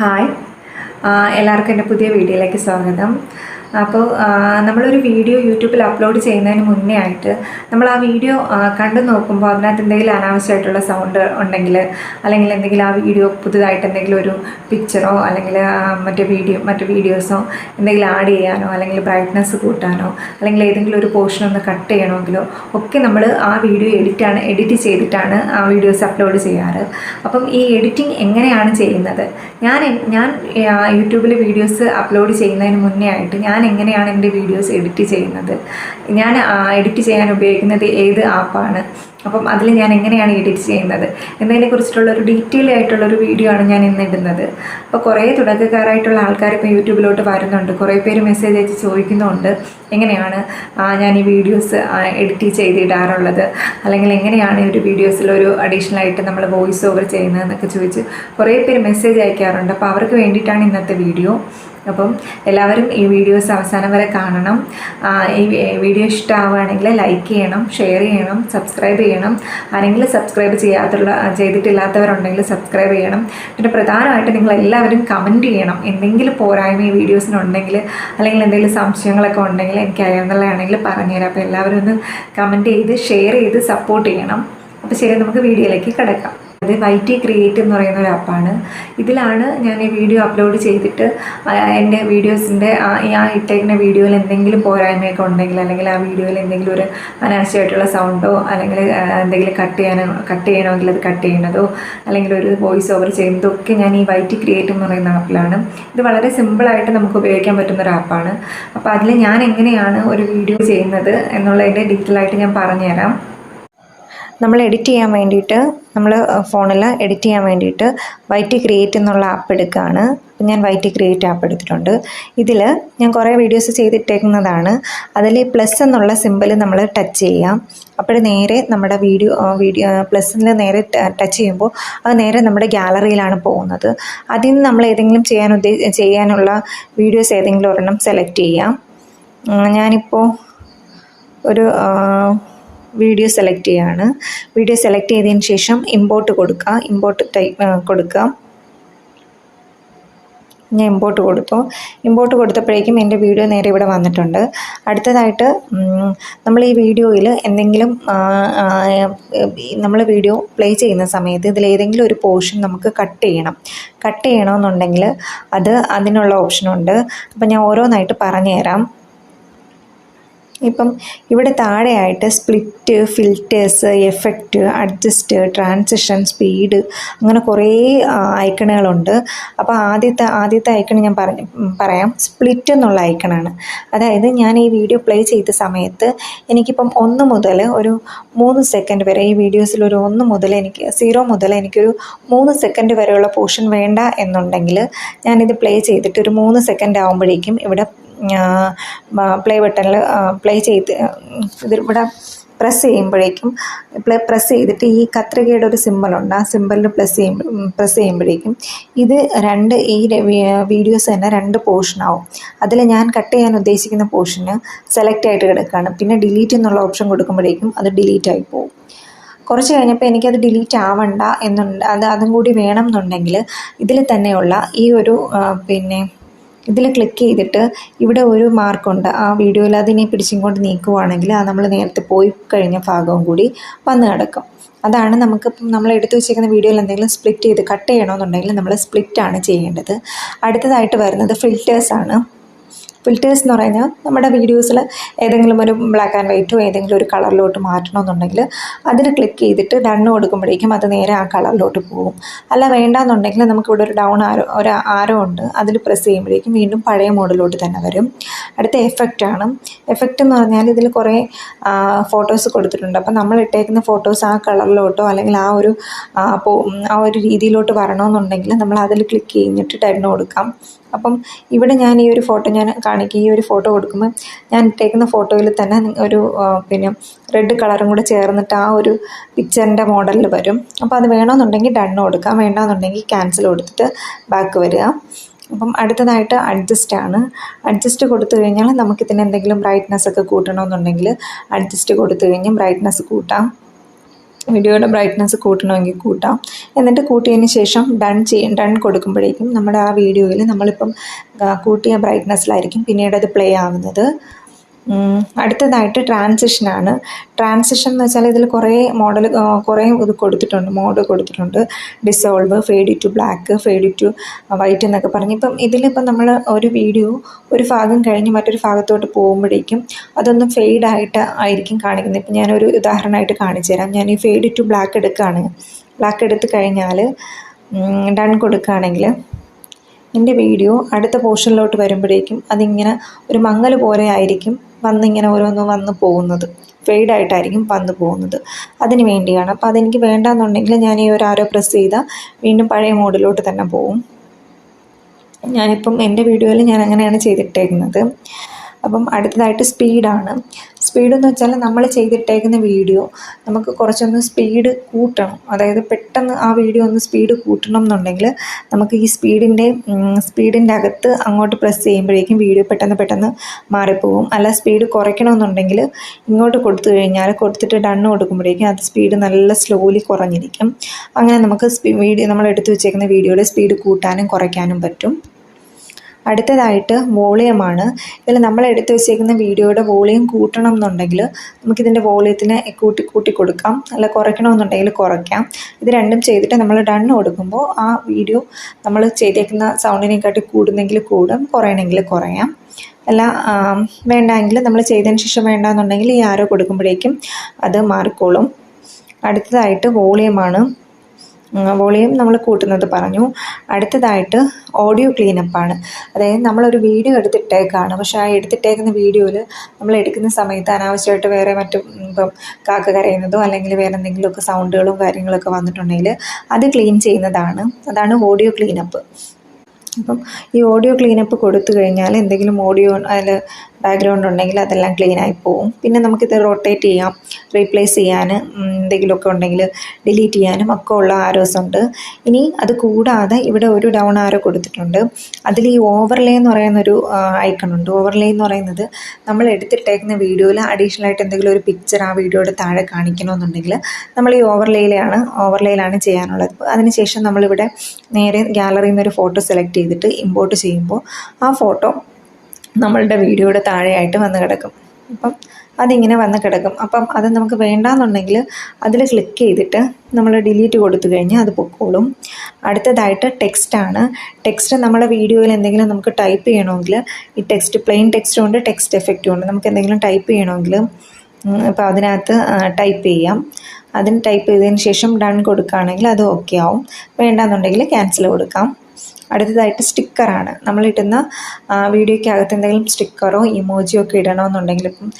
Hi. എല്ലാവർക്കും എന്റെ പുതിയ വീഡിയോയിലേക്ക് സ്വാഗതം. അപ്പോൾ നമ്മളൊരു വീഡിയോ യൂട്യൂബിൽ അപ്ലോഡ് ചെയ്യുന്നതിന് മുന്നേ ആയിട്ട് നമ്മൾ ആ വീഡിയോ കണ്ടു നോക്കുമ്പോൾ അതിനകത്ത് എന്തെങ്കിലും അനാവശ്യമായിട്ടുള്ള സൗണ്ട് ഉണ്ടെങ്കിൽ അല്ലെങ്കിൽ എന്തെങ്കിലും ആ വീഡിയോ പുതുതായിട്ട് എന്തെങ്കിലും ഒരു പിക്ചറോ അല്ലെങ്കിൽ മറ്റു വീഡിയോ മറ്റു വീഡിയോസോ എന്തെങ്കിലും ആഡ് ചെയ്യാനോ അല്ലെങ്കിൽ ബ്രൈറ്റ്നസ് കൂട്ടാനോ അല്ലെങ്കിൽ ഏതെങ്കിലും ഒരു പോർഷൻ ഒന്ന് കട്ട് ചെയ്യണമെങ്കിലോ ഒക്കെ നമ്മൾ ആ വീഡിയോ എഡിറ്റാണ് എഡിറ്റ് ചെയ്തിട്ടാണ് ആ വീഡിയോസ് അപ്ലോഡ് ചെയ്യാറ്. അപ്പം ഈ എഡിറ്റിംഗ് എങ്ങനെയാണ് ചെയ്യുന്നത്? ഞാൻ ഞാൻ യൂട്യൂബിൽ വീഡിയോസ് അപ്ലോഡ് ചെയ്യുന്നതിന് മുന്നേ ആയിട്ട് ഞാൻ എങ്ങനെയാണ് എന്റെ വീഡിയോസ് എഡിറ്റ് ചെയ്യുന്നത്? ഞാൻ എഡിറ്റ് ചെയ്യാൻ ഉപയോഗിക്കുന്നത് ഏത് ആപ്പാണ്? അപ്പം അതിൽ ഞാൻ എങ്ങനെയാണ് എഡിറ്റ് ചെയ്യുന്നത്? എന്നതിനെ കുറിച്ചിട്ടുള്ള ഒരു ഡീറ്റെയിൽ ആയിട്ടുള്ള ഒരു വീഡിയോ ആണ് ഞാൻ ഇന്ന് ഇടുന്നത്. അപ്പോൾ കുറേ തുടക്കക്കാരായിട്ടുള്ള ആൾക്കാർ ഇപ്പോൾ യൂട്യൂബിലോട്ട് വരുന്നുണ്ട്. കുറേ പേര് മെസ്സേജ് അയച്ച് ചോദിക്കുന്നുണ്ട്. എങ്ങനെയാണ് ഞാൻ ഈ വീഡിയോസ് എഡിറ്റ് ചെയ്തിടാറുള്ളത്? അല്ലെങ്കിൽ എങ്ങനെയാണ് ഈ ഒരു വീഡിയോസിലൊരു അഡീഷണൽ ആയിട്ട് നമ്മൾ വോയിസ് ഓവർ ചെയ്യുന്നതെന്നൊക്കെ ചോദിച്ച് കുറേ പേര് മെസ്സേജ് അയക്കാറുണ്ട്. അപ്പോൾ അവർക്ക് വേണ്ടിയിട്ടാണ് ഇന്നത്തെ വീഡിയോ. അപ്പം എല്ലാവരും ഈ വീഡിയോസ് അവസാനം വരെ കാണണം. ഈ വീഡിയോ ഇഷ്ടമാവുകയാണെങ്കിൽ ലൈക്ക് ചെയ്യണം ഷെയർ ചെയ്യണം സബ്സ്ക്രൈബ് ചെയ്യണം. ആരെങ്കിലും സബ്സ്ക്രൈബ് ചെയ്യാത്തുള്ള ചെയ്തിട്ടില്ലാത്തവരുണ്ടെങ്കിൽ സബ്സ്ക്രൈബ് ചെയ്യണം. പിന്നെ പ്രധാനമായിട്ട് നിങ്ങൾ എല്ലാവരും കമന്റ് ചെയ്യണം. എന്തെങ്കിലും പോരായ്മ ഈ വീഡിയോസിനുണ്ടെങ്കിൽ അല്ലെങ്കിൽ എന്തെങ്കിലും സംശയങ്ങളൊക്കെ ഉണ്ടെങ്കിൽ എനിക്ക് അറിയാവുന്നതാണെങ്കിൽ പറഞ്ഞുതരാം. അപ്പോൾ എല്ലാവരും ഒന്ന് കമന്റ് ചെയ്ത് ഷെയർ ചെയ്ത് സപ്പോർട്ട് ചെയ്യണം. അപ്പോൾ ശരി നമുക്ക് വീഡിയോയിലേക്ക് കിടക്കാം. അത് വൈറ്റി ക്രിയേറ്റ് എന്ന് പറയുന്ന ഒരു ആപ്പാണ്. ഇതിലാണ് ഞാൻ ഈ വീഡിയോ അപ്ലോഡ് ചെയ്തിട്ട് എന്റെ വീഡിയോസിന്റെ ആ ഇട്ടേക്കുന്ന വീഡിയോയിൽ എന്തെങ്കിലും പോരായ്മയൊക്കെ ഉണ്ടെങ്കിൽ അല്ലെങ്കിൽ ആ വീഡിയോയിൽ എന്തെങ്കിലും ഒരു അനാവശ്യമായിട്ടുള്ള സൗണ്ടോ അല്ലെങ്കിൽ എന്തെങ്കിലും കട്ട് ചെയ്യാനോ കട്ട് ചെയ്യണമെങ്കിൽ അത് കട്ട് ചെയ്യുന്നതോ അല്ലെങ്കിൽ ഒരു വോയിസ് ഓവർ ചെയ്യുന്നതോ ഒക്കെ ഞാൻ ഈ വൈറ്റി ക്രിയേറ്റ് എന്ന് പറയുന്ന ആപ്പിലാണ്. ഇത് വളരെ സിമ്പിളായിട്ട് നമുക്ക് ഉപയോഗിക്കാൻ പറ്റുന്ന ഒരു ആപ്പാണ്. അപ്പോൾ അതിൽ ഞാൻ എങ്ങനെയാണ് ഒരു വീഡിയോ ചെയ്യുന്നത് എന്നുള്ളതിന്റെ ഡീറ്റെയിൽ ആയിട്ട് ഞാൻ പറഞ്ഞുതരാം. നമ്മൾ എഡിറ്റ് ചെയ്യാൻ വേണ്ടിയിട്ട് നമ്മൾ ഫോണിൽ എഡിറ്റ് ചെയ്യാൻ വേണ്ടിയിട്ട് വൈറ്റി ക്രിയേറ്റ് എന്നുള്ള ആപ്പ് എടുക്കുകയാണ് അപ്പം ഞാൻ വൈറ്റി ക്രിയേറ്റ് ആപ്പ് എടുത്തിട്ടുണ്ട്. ഇതിൽ ഞാൻ കുറേ വീഡിയോസ് ചെയ്തിട്ടേക്കുന്നതാണ്. അതിൽ പ്ലസ് എന്നുള്ള സിമ്പിൾ നമ്മൾ ടച്ച് ചെയ്യാം. അപ്പോൾ നേരെ നമ്മുടെ വീഡിയോ വീഡിയോ പ്ലസ്സിൽ നേരെ ടച്ച് ചെയ്യുമ്പോൾ അത് നേരെ നമ്മുടെ ഗ്യാലറിയിലാണ് പോകുന്നത്. അതിൽ നിന്ന് നമ്മൾ ഏതെങ്കിലും ചെയ്യാൻ ഉദ്ദേ ചെയ്യാനുള്ള വീഡിയോസ് ഏതെങ്കിലും ഒരെണ്ണം സെലക്ട് ചെയ്യാം. ഞാനിപ്പോൾ ഒരു വീഡിയോ സെലക്ട് ചെയ്യാണ്. വീഡിയോ സെലക്ട് ചെയ്തതിന് ശേഷം ഇമ്പോർട്ട് കൊടുക്കുക ഇമ്പോർട്ട് ടൈപ്പ് കൊടുക്കുക ഞാൻ ഇമ്പോർട്ട് കൊടുത്തു. ഇമ്പോർട്ട് കൊടുത്തപ്പോഴേക്കും എന്റെ വീഡിയോ നേരെ ഇവിടെ വന്നിട്ടുണ്ട്. അടുത്തതായിട്ട് നമ്മൾ ഈ വീഡിയോയിൽ എന്തെങ്കിലും നമ്മൾ വീഡിയോ പ്ലേ ചെയ്യുന്ന സമയത്ത് ഇതിലേതെങ്കിലും ഒരു പോർഷൻ നമുക്ക് കട്ട് ചെയ്യണം. കട്ട് ചെയ്യണമെന്നുണ്ടെങ്കിൽ അത് അതിനുള്ള ഓപ്ഷനുണ്ട് അപ്പോൾ ഞാൻ ഓരോന്നായിട്ട് പറഞ്ഞു തരാം ഇപ്പം ഇവിടെ താഴെയായിട്ട് split filters effect adjust transition speed അങ്ങനെ കുറേ ഐക്കണുകളുണ്ട്. അപ്പോൾ ആദ്യത്തെ ആദ്യത്തെ ഐക്കൺ ഞാൻ പറഞ്ഞ് പറയാം. സ്പ്ലിറ്റ് എന്നുള്ള ഐക്കണാണ്. അതായത് ഞാൻ ഈ വീഡിയോ പ്ലേ ചെയ്ത സമയത്ത് എനിക്കിപ്പം ഒന്ന് മുതൽ ഒരു മൂന്ന് സെക്കൻഡ് വരെ ഈ വീഡിയോസിൽ ഒരു ഒന്ന് മുതൽ എനിക്ക് സീറോ മുതൽ എനിക്കൊരു മൂന്ന് സെക്കൻഡ് വരെയുള്ള പോർഷൻ വേണ്ട എന്നുണ്ടെങ്കിൽ ഞാനിത് പ്ലേ ചെയ്തിട്ട് ഒരു മൂന്ന് സെക്കൻഡ് ആകുമ്പോഴേക്കും ഇവിടെ പ്ലേ ബട്ടണിൽ പ്ലേ ചെയ്ത് ഇത് ഇവിടെ പ്രസ് ചെയ്യുമ്പോഴേക്കും പ്രസ് ചെയ്തിട്ട് ഈ കത്രികയുടെ ഒരു സിമ്പലുണ്ട് ആ സിമ്പലിൽ പ്ലസ് ചെയ്യുമ്പോൾ പ്രസ് ചെയ്യുമ്പോഴേക്കും ഇത് രണ്ട് ഈ വീഡിയോസ് തന്നെ രണ്ട് പോർഷനാവും അതിൽ ഞാൻ കട്ട് ചെയ്യാൻ ഉദ്ദേശിക്കുന്ന പോർഷന് സെലക്ട് ആയിട്ട് കിടക്കുകയാണ് പിന്നെ ഡിലീറ്റ് എന്നുള്ള ഓപ്ഷൻ കൊടുക്കുമ്പോഴേക്കും അത് ഡിലീറ്റ് ആയി പോകും. കുറച്ച് കഴിഞ്ഞപ്പോൾ എനിക്കത് ഡിലീറ്റ് ആവണ്ട എന്നുണ്ട് അത് അതും കൂടി വേണം എന്നുണ്ടെങ്കിൽ ഇതിൽ തന്നെയുള്ള ഈ ഒരു പിന്നെ ഇതിൽ ക്ലിക്ക് ചെയ്തിട്ട് ഇവിടെ ഒരു മാർക്കുണ്ട് ആ വീഡിയോയിൽ അതിനെ പിടിച്ചും കൊണ്ട് നീക്കുവാണെങ്കിൽ ആ നമ്മൾ നേരത്തെ പോയി കഴിഞ്ഞ ഭാഗവും കൂടി വന്ന് കിടക്കും. അതാണ് നമുക്ക് നമ്മൾ എടുത്തു വെച്ചേക്കുന്ന വീഡിയോയിൽ എന്തെങ്കിലും സ്പ്ലിറ്റ് ചെയ്ത് കട്ട് ചെയ്യണമെന്നുണ്ടെങ്കിൽ നമ്മൾ സ്പ്ലിറ്റാണ് ചെയ്യേണ്ടത്. അടുത്തതായിട്ട് വരുന്നത് ഫിൽറ്റേഴ്സാണ് ഫിൽറ്റേഴ്സ് എന്ന് പറഞ്ഞാൽ നമ്മുടെ വീഡിയോസിൽ ഏതെങ്കിലും ഒരു ബ്ലാക്ക് ആൻഡ് വൈറ്റോ ഏതെങ്കിലും ഒരു കളറിലോട്ട് മാറ്റണമെന്നുണ്ടെങ്കിൽ അതിന് ക്ലിക്ക് ചെയ്തിട്ട് ഡണ്ണ് കൊടുക്കുമ്പോഴേക്കും അത് നേരെ ആ കളറിലോട്ട് പോകും. അല്ല വേണ്ടാന്നുണ്ടെങ്കിൽ നമുക്കിവിടെ ഒരു ഡൗൺ ആരോ ഒരു ആരോ ഉണ്ട്. അതിൽ പ്രസ് ചെയ്യുമ്പോഴേക്കും വീണ്ടും പഴയ മോഡലോട്ട് തന്നെ വരും. അടുത്ത എഫക്റ്റ് ആണ്. എഫക്റ്റ് എന്ന് പറഞ്ഞാൽ ഇതിൽ കുറേ ഫോട്ടോസ് കൊടുത്തിട്ടുണ്ട്. അപ്പം നമ്മൾ ഇട്ടേക്കുന്ന ഫോട്ടോസ് ആ കളറിലോട്ടോ അല്ലെങ്കിൽ ആ ഒരു ആ, ഒരു രീതിയിലോട്ട് വരണമെന്നുണ്ടെങ്കിൽ നമ്മൾ അതിൽ ക്ലിക്ക് ചെയ്തിട്ട് ഡണ്ണ് കൊടുക്കാം. അപ്പം ഇവിടെ ഞാൻ ഈ ഒരു ഫോട്ടോ ഞാൻ കാണിക്കുക ഈ ഒരു ഫോട്ടോ കൊടുക്കുമ്പോൾ ഞാൻ ഇട്ടേക്കുന്ന ഫോട്ടോയിൽ തന്നെ ഒരു പിന്നെ റെഡ് കളറും കൂടെ ചേർന്നിട്ട് ആ ഒരു പിക്ചറിന്റെ മോഡലിൽ വരും. അപ്പോൾ അത് വേണമെന്നുണ്ടെങ്കിൽ ഡണ്ണ് കൊടുക്കാം. വേണമെന്നുണ്ടെങ്കിൽ ക്യാൻസൽ കൊടുത്തിട്ട് ബാക്ക് വരിക. അപ്പം അടുത്തതായിട്ട് അഡ്ജസ്റ്റ് ആണ്. അഡ്ജസ്റ്റ് കൊടുത്തു കഴിഞ്ഞാൽ നമുക്കിതിന് എന്തെങ്കിലും ബ്രൈറ്റ്നസ് ഒക്കെ കൂട്ടണമെന്നുണ്ടെങ്കിൽ അഡ്ജസ്റ്റ് കൊടുത്തു കഴിഞ്ഞാൽ ബ്രൈറ്റ്നസ് കൂട്ടാം. വീഡിയോയുടെ ബ്രൈറ്റ്നസ് കൂട്ടണമെങ്കിൽ കൂട്ടാം. എന്നിട്ട് കൂട്ടിയതിന് ശേഷം ഡൺ ചെയ്യും ഡൺ കൊടുക്കുമ്പോഴേക്കും നമ്മുടെ ആ വീഡിയോയിൽ നമ്മളിപ്പം കൂട്ടിയ ബ്രൈറ്റ്നസ്സിലായിരിക്കും പിന്നീട് അത് പ്ലേ ആവുന്നത്. അടുത്തതായിട്ട് ട്രാൻസിഷനാണ് ട്രാൻസിഷൻ എന്ന് വെച്ചാൽ ഇതിൽ കുറേ മോഡൽ കുറേ ഇത് കൊടുത്തിട്ടുണ്ട് മോഡ് കൊടുത്തിട്ടുണ്ട്. Dissolve fade to black fade to white എന്നൊക്കെ പറഞ്ഞ്. ഇപ്പം ഇതിലിപ്പം നമ്മൾ ഒരു വീഡിയോ ഒരു ഭാഗം കഴിഞ്ഞ് മറ്റൊരു ഭാഗത്തോട്ട് പോകുമ്പോഴേക്കും അതൊന്ന് ഫെയ്ഡായിട്ട് ആയിരിക്കും കാണിക്കുന്നത്. ഇപ്പം ഞാനൊരു ഉദാഹരണമായിട്ട് കാണിച്ചു തരാം. ഞാൻ ഈ ഫേഡ് ടു ബ്ലാക്ക് എടുക്കുകയാണ്. ബ്ലാക്ക് എടുത്ത് കഴിഞ്ഞാൽ ഡൺ കൊടുക്കുകയാണെങ്കിൽ എന്റെ വീഡിയോ അടുത്ത പോർഷനിലോട്ട് വരുമ്പോഴേക്കും അതിങ്ങനെ ഒരു മങ്ങൽ പോലെ ആയിരിക്കും വന്നിങ്ങനെ ഓരോന്ന് വന്ന് പോകുന്നത്. ഫെയ്ഡായിട്ടായിരിക്കും വന്ന് പോകുന്നത്. അതിന് വേണ്ടിയാണ്. അപ്പോൾ അതെനിക്ക് വേണ്ടാന്നുണ്ടെങ്കിൽ ഞാൻ ഈ ഒരു ആരോ പ്രസ് ചെയ്താൽ വീണ്ടും പഴയ മോഡിലോട്ട് തന്നെ പോകും ഞാനിപ്പം എന്റെ വീഡിയോയിൽ ഞാൻ അങ്ങനെയാണ് ചെയ്തിട്ടേക്കുന്നത്. അപ്പം അടുത്തതായിട്ട് സ്പീഡാണ് സ്പീഡ് എന്ന് വെച്ചാൽ നമ്മൾ ചെയ്തിട്ടേക്കുന്ന വീഡിയോ നമുക്ക് കുറച്ചൊന്ന് സ്പീഡ് കൂട്ടണം. അതായത് പെട്ടെന്ന് ആ വീഡിയോ ഒന്ന് സ്പീഡ് കൂട്ടണം എന്നുണ്ടെങ്കിൽ നമുക്ക് ഈ സ്പീഡിന്റെ സ്പീഡിന്റെ അകത്ത് അങ്ങോട്ട് പ്രസ് ചെയ്യുമ്പോഴേക്കും വീഡിയോ പെട്ടെന്ന് പെട്ടെന്ന് മാറിപ്പോകും. അല്ല സ്പീഡ് കുറയ്ക്കണമെന്നുണ്ടെങ്കിൽ ഇങ്ങോട്ട് കൊടുത്തു കഴിഞ്ഞാൽ കൊടുത്തിട്ട് ഡണ്ണ് കൊടുക്കുമ്പോഴേക്കും അത് സ്പീഡ് നല്ല സ്ലോലി കുറഞ്ഞിരിക്കും. അങ്ങനെ നമുക്ക് വീഡിയോ നമ്മൾ എടുത്തു വെച്ചേക്കുന്ന വീഡിയോയുടെ സ്പീഡ് കൂട്ടാനും കുറയ്ക്കാനും പറ്റും. അടുത്തതായിട്ട് വോളിയമാണ്. ഇതിൽ നമ്മൾ എടുത്തു വെച്ചേക്കുന്ന വീഡിയോയുടെ വോളിയം കൂട്ടണം എന്നുണ്ടെങ്കിൽ നമുക്കിതിന്റെ വോളിയത്തിന് കൂട്ടി കൂട്ടി കൊടുക്കാം. അല്ല കുറയ്ക്കണമെന്നുണ്ടെങ്കിൽ കുറയ്ക്കാം. ഇത് രണ്ടും ചെയ്തിട്ട് നമ്മൾ ഡൺ കൊടുക്കുമ്പോൾ ആ വീഡിയോ നമ്മൾ ചെയ്തേക്കുന്ന സൗണ്ടിനെക്കാട്ടി കൂടുന്നെങ്കിൽ കൂടും കുറയണമെങ്കിൽ കുറയാം. അല്ല വേണ്ടെങ്കിൽ നമ്മൾ ചെയ്തതിന് ശേഷം വേണ്ടെന്നുണ്ടെങ്കിൽ ഈ ആരോ കൊടുക്കുമ്പോഴേക്കും അത് മാറിക്കോളും. അടുത്തതായിട്ട് വോളിയമാണ്. വോളിയം നമ്മൾ കൂട്ടുന്നത് പറഞ്ഞു. അടുത്തതായിട്ട് ഓഡിയോ ക്ലീനപ്പാണ് അതായത് നമ്മളൊരു വീഡിയോ എടുത്തിട്ടേക്കാണ്. പക്ഷേ ആ എടുത്തിട്ടേക്കുന്ന വീഡിയോയിൽ നമ്മൾ എടുക്കുന്ന സമയത്ത് അനാവശ്യമായിട്ട് വേറെ മറ്റു ഇപ്പം കാക്ക കരയുന്നതോ അല്ലെങ്കിൽ വേറെ എന്തെങ്കിലുമൊക്കെ സൗണ്ടുകളും കാര്യങ്ങളൊക്കെ വന്നിട്ടുണ്ടെങ്കിൽ അത് ക്ലീൻ ചെയ്യുന്നതാണ്. അതാണ് ഓഡിയോ ക്ലീനപ്പ് അപ്പം ഈ ഓഡിയോ ക്ലീനപ്പ് കൊടുത്തു കഴിഞ്ഞാൽ എന്തെങ്കിലും ഓഡിയോ അതിൽ ബാക്ക്ഗ്രൗണ്ട് ഉണ്ടെങ്കിൽ അതെല്ലാം ക്ലീൻ ആയി പോവും. പിന്നെ നമുക്കിത് റൊട്ടേറ്റ് ചെയ്യാം റീപ്ലേസ് ചെയ്യാൻ എന്തെങ്കിലുമൊക്കെ ഉണ്ടെങ്കിൽ ഡിലീറ്റ് ചെയ്യാനും ഒക്കെ ഉള്ള ആരോസ് ഉണ്ട് ഇനി അത് കൂടാതെ ഇവിടെ ഒരു ഡൗൺ ആരോ കൊടുത്തിട്ടുണ്ട്. അതിൽ ഈ ഓവർലേ എന്ന് പറയുന്നൊരു ഐക്കൺ ഉണ്ട്. ഓവർലേ എന്ന് പറയുന്നത് നമ്മൾ എടുത്തിട്ടേക്കുന്ന വീഡിയോയിൽ അഡീഷണൽ ആയിട്ട് എന്തെങ്കിലും ഒരു പിക്ചർ ആ വീഡിയോയുടെ താഴെ കാണിക്കണമെന്നുണ്ടെങ്കിൽ നമ്മൾ ഈ ഓവർലേയിലാണ് ഓവർലേയിലാണ് ചെയ്യാനുള്ളത്. അതിനുശേഷം നമ്മളിവിടെ നേരെ ഗാലറിയിൽ നിന്ന് ഒരു ഫോട്ടോ സെലക്ട് ചെയ്തിട്ട് ഇമ്പോർട്ട് ചെയ്യുമ്പോൾ ആ ഫോട്ടോ നമ്മളുടെ വീഡിയോയുടെ താഴെയായിട്ട് വന്ന് കിടക്കും. അപ്പം അതിങ്ങനെ വന്ന് കിടക്കും. അപ്പം അത് നമുക്ക് വേണ്ടാന്നുണ്ടെങ്കിൽ അതിൽ ക്ലിക്ക് ചെയ്തിട്ട് നമ്മൾ ഡിലീറ്റ് കൊടുത്തു കഴിഞ്ഞാൽ അത് പൊക്കോളും. അടുത്തതായിട്ട് ടെക്സ്റ്റാണ് ടെക്സ്റ്റ് നമ്മുടെ വീഡിയോയിൽ എന്തെങ്കിലും നമുക്ക് ടൈപ്പ് ചെയ്യണമെങ്കിൽ ഈ ടെക്സ്റ്റ് പ്ലെയിൻ ടെക്സ്റ്റും ഉണ്ട് ടെക്സ്റ്റ് എഫക്റ്റും ഉണ്ട് നമുക്ക് എന്തെങ്കിലും ടൈപ്പ് ചെയ്യണമെങ്കിൽ അപ്പോൾ അതിനകത്ത് ടൈപ്പ് ചെയ്യാം. അതിന് ടൈപ്പ് ചെയ്തതിന് ശേഷം ഡൺ കൊടുക്കുകയാണെങ്കിൽ അത് ഓക്കെ ആവും. വേണ്ടാന്നുണ്ടെങ്കിൽ ക്യാൻസൽ കൊടുക്കാം. അടുത്തതായിട്ട് സ്റ്റിക്കറാണ്. നമ്മളിടുന്ന വീഡിയോയ്ക്കകത്ത് എന്തെങ്കിലും സ്റ്റിക്കറോ ഇമോജിയോ ഒക്കെ ഇടണമെന്നുണ്ടെങ്കിൽ ഇപ്പം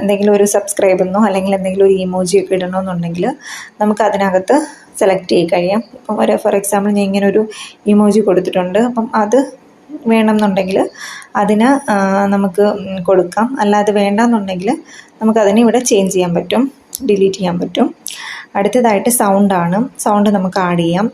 എന്തെങ്കിലും ഒരു സബ്സ്ക്രൈബെന്നോ അല്ലെങ്കിൽ എന്തെങ്കിലും ഒരു ഇമോജിയോ ഒക്കെ ഇടണമെന്നുണ്ടെങ്കിൽ നമുക്ക് അതിനകത്ത് സെലക്ട് ചെയ്ത് കഴിയാം. ഇപ്പം ഒരു ഫോർ എക്സാമ്പിൾ ഞാൻ ഇങ്ങനെ ഒരു ഇമോജി കൊടുത്തിട്ടുണ്ട്. അപ്പം അത് വേണമെന്നുണ്ടെങ്കിൽ അതിന് നമുക്ക് കൊടുക്കാം. അല്ലാതെ വേണ്ടെന്നുണ്ടെങ്കിൽ നമുക്കതിനെ ഇവിടെ ചേഞ്ച് ചെയ്യാൻ പറ്റും ഡിലീറ്റ് ചെയ്യാൻ പറ്റും. അടുത്തതായിട്ട് സൗണ്ടാണ് സൗണ്ട് നമുക്ക് ആഡ് ചെയ്യാം.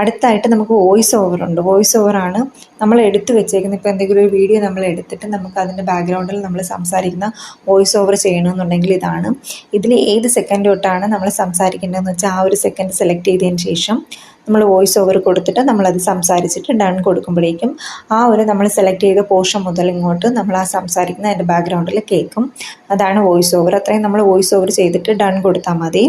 അടുത്തായിട്ട് നമുക്ക് വോയിസ് ഓവർ ഉണ്ട്. വോയിസ് ഓവറാണ് നമ്മൾ എടുത്തു വെച്ചേക്കുന്ന ഇപ്പോൾ എന്തെങ്കിലും ഒരു വീഡിയോ നമ്മൾ എടുത്തിട്ട് നമുക്ക് അതിന്റെ ബാക്ക്ഗ്രൗണ്ടിൽ നമ്മൾ സംസാരിക്കുന്ന വോയിസ് ഓവർ ചെയ്യണമെന്നുണ്ടെങ്കിൽ ഇതാണ്. ഇതിൽ ഏത് സെക്കൻഡ് തൊട്ടാണ് നമ്മൾ സംസാരിക്കേണ്ടതെന്ന് വെച്ചാൽ ആ ഒരു സെക്കൻഡ് സെലക്ട് ചെയ്തതിന് ശേഷം നമ്മൾ വോയിസ് ഓവർ കൊടുത്തിട്ട് നമ്മളത് സംസാരിച്ചിട്ട് ഡൺ കൊടുക്കുമ്പോഴേക്കും ആ ഒരു നമ്മൾ സെലക്ട് ചെയ്ത പോർഷൻ മുതൽ ഇങ്ങോട്ട് നമ്മൾ ആ സംസാരിക്കുന്ന അതിന്റെ ബാക്ക്ഗ്രൗണ്ടിൽ കേൾക്കും. അതാണ് വോയിസ് ഓവർ അത്രയും നമ്മൾ വോയിസ് ഓവർ ചെയ്തിട്ട് ഡൺ കൊടുത്താൽ മതി.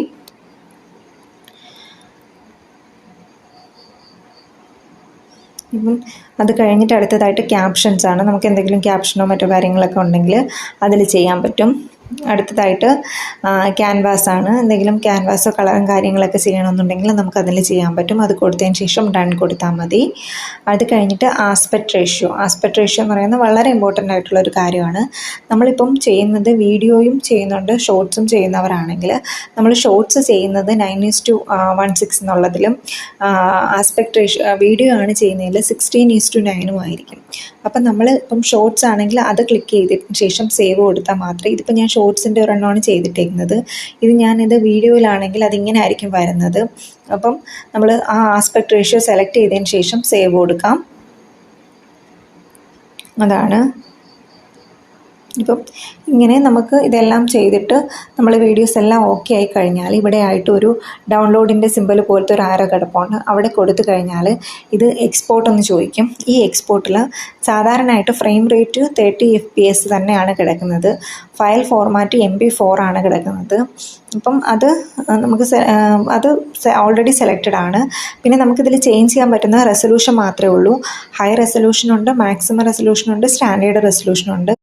ഇപ്പം അത് കഴിഞ്ഞിട്ട് അടുത്തതായിട്ട് ക്യാപ്ഷൻസ് ആണ്. നമുക്ക് എന്തെങ്കിലും ക്യാപ്ഷനോ മറ്റോ കാര്യങ്ങളൊക്കെ ഉണ്ടെങ്കിൽ അതിൽ ചെയ്യാൻ പറ്റും. അടുത്തതായിട്ട് ക്യാൻവാസാണ് എന്തെങ്കിലും ക്യാൻവാസോ കളറും കാര്യങ്ങളൊക്കെ ചെയ്യണമെന്നുണ്ടെങ്കിൽ നമുക്ക് അതിൽ ചെയ്യാൻ പറ്റും. അത് കൊടുത്തതിന് ശേഷം ഡൺ കൊടുത്താൽ മതി. അത് കഴിഞ്ഞിട്ട് ആസ്പെക്ട് റേഷ്യോ ആസ്പെക്ട് റേഷ്യോ എന്ന് പറയുന്നത് വളരെ ഇമ്പോർട്ടന്റ് ആയിട്ടുള്ള ഒരു കാര്യമാണ്. നമ്മളിപ്പം ചെയ്യുന്നത് വീഡിയോയും ചെയ്യുന്നുണ്ട് ഷോർട്സും ചെയ്യുന്നവരാണെങ്കിൽ നമ്മൾ ഷോർട്സ് ചെയ്യുന്നത് nine is to one six എന്നുള്ളതിലും aspect ratio video ആണ് ചെയ്യുന്നതിൽ സിക്സ്റ്റീൻ ഈസ് ടു നയനും ആയിരിക്കും. അപ്പം നമ്മൾ ഇപ്പം ഷോർട്സ് ആണെങ്കിൽ അത് ക്ലിക്ക് ചെയ്തതിന് ശേഷം സേവ് കൊടുത്താൽ മാത്രമേ ഇതിപ്പോൾ ഞാൻ ഷോർട്സിന്റെ ഒരെണ്ണമാണ് ചെയ്തിട്ടേക്കുന്നത്. ഇത് ഞാനിത് വീഡിയോയിലാണെങ്കിൽ അതിങ്ങനെ ആയിരിക്കും വരുന്നത്. അപ്പം നമ്മൾ ആ ആസ്പെക്ട് റേഷ്യോ സെലക്ട് ചെയ്തതിന് ശേഷം സേവ് കൊടുക്കാം. അതാണ്. ഇപ്പം ഇങ്ങനെ നമുക്ക് ഇതെല്ലാം ചെയ്തിട്ട് നമ്മൾ വീഡിയോസ് എല്ലാം ഓക്കെ ആയി കഴിഞ്ഞാൽ ഇവിടെ ആയിട്ട് ഒരു ഡൗൺലോഡിന്റെ സിമ്പൽ പോലത്തെ ഒരു ആരോ കിടപ്പുണ്ട് അവിടെ കൊടുത്തു കഴിഞ്ഞാൽ ഇത് എക്സ്പോർട്ട് എന്ന് ചോദിക്കും. ഈ എക്സ്പോർട്ടിൽ സാധാരണയായിട്ട് frame rate thirty F P S തന്നെയാണ് കിടക്കുന്നത്. File format M P four ആണ് കിടക്കുന്നത്. അപ്പം അത് നമുക്ക് അത് ഓൾറെഡി സെലക്റ്റഡ് ആണ്. പിന്നെ നമുക്കിതിൽ ചേഞ്ച് ചെയ്യാൻ പറ്റുന്ന റെസൊല്യൂഷൻ മാത്രമേ ഉള്ളൂ. ഹൈ റെസൊല്യൂഷൻ ഉണ്ട് മാക്സിമം റെസൊല്യൂഷൻ ഉണ്ട് സ്റ്റാൻഡേർഡ് റെസൊല്യൂഷൻ ഉണ്ട്.